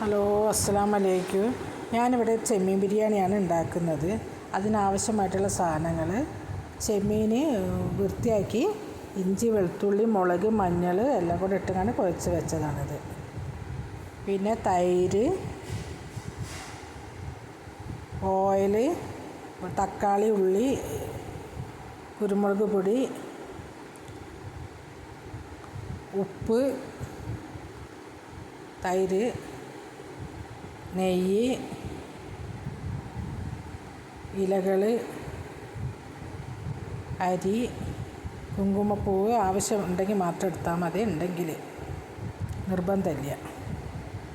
Hello അസ്സാം വലൈക്കും ഞാനിവിടെ ചെമ്മീൻ ബിരിയാണിയാണ് ഉണ്ടാക്കുന്നത്. അതിനാവശ്യമായിട്ടുള്ള സാധനങ്ങൾ ചെമ്മീൻ വൃത്തിയാക്കി ഇഞ്ചി വെളുത്തുള്ളി മുളക് മഞ്ഞൾ എല്ലാം കൂടെ ഇട്ടുകൊണ്ട് കുഴച്ച് വെച്ചതാണിത്. പിന്നെ തൈര് ഓയിൽ തക്കാളി ഉള്ളി കുരുമുളക് പൊടി ഉപ്പ് തൈര് നെയ്യ് ഇലകൾ അരി കുങ്കുമപ്പൂവ് ആവശ്യമുണ്ടെങ്കിൽ മാത്രം എടുത്താൽ മതി. ഉണ്ടെങ്കിൽ നിർബന്ധമില്ല.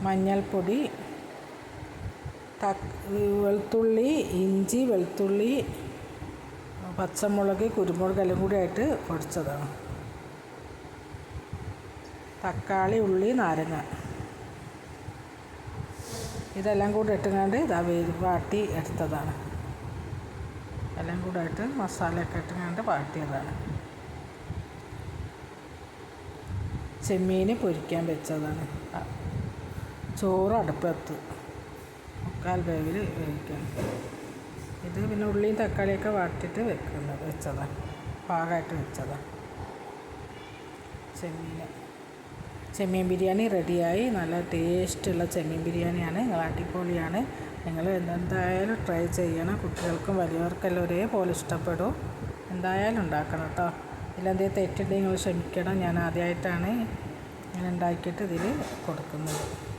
മഞ്ഞൾപ്പൊടി തക് വെളുത്തുള്ളി ഇഞ്ചി വെളുത്തുള്ളി പച്ചമുളക് കുരുമുളക് എല്ലാം കൂടി ആയിട്ട് പൊടിച്ചതാണ്. തക്കാളി ഉള്ളി നാരങ്ങ. ഇതെല്ലാം കൂടെ ഇട്ടുകൊണ്ട് ഇതാ വാട്ടി എടുത്തതാണ്. എല്ലാം കൂടെ ഇട്ട് മസാലയൊക്കെ ഇട്ടുകൊണ്ട് വാട്ടിയതാണ്. ചെമ്മീൻ പൊരിക്കാൻ വെച്ചതാണ്. ചോറ് അടുപ്പത്ത്. മുക്കാൽ വേവിൽ വേവിക്കണം ഇത് പിന്നെ ഉള്ളിയും തക്കാളിയൊക്കെ വാട്ടിയിട്ട് വെക്കുന്നത് വെച്ചതാണ്. പാകമായിട്ട് വെച്ചതാണ്. ചെമ്മീൻ ചെമ്മീൻ ബിരിയാണി റെഡിയായി. നല്ല ടേസ്റ്റുള്ള ചെമ്മീൻ ബിരിയാണിയാണ്. അടിപൊളിയാണ്. നിങ്ങൾ എന്തായാലും ട്രൈ ചെയ്യണം. കുട്ടികൾക്കും വലിയവർക്കെല്ലാം ഒരേപോലെ ഇഷ്ടപ്പെടും. എന്തായാലും ഉണ്ടാക്കണം കേട്ടോ. ഇതിലെന്തെങ്കിലും തെറ്റുണ്ടെങ്കിൽ നിങ്ങൾ ക്ഷമിക്കണം. ഞാൻ ആദ്യമായിട്ടാണ് ഞാൻ ഉണ്ടാക്കിയിട്ട് ഇതിൽ കൊടുക്കുന്നത്.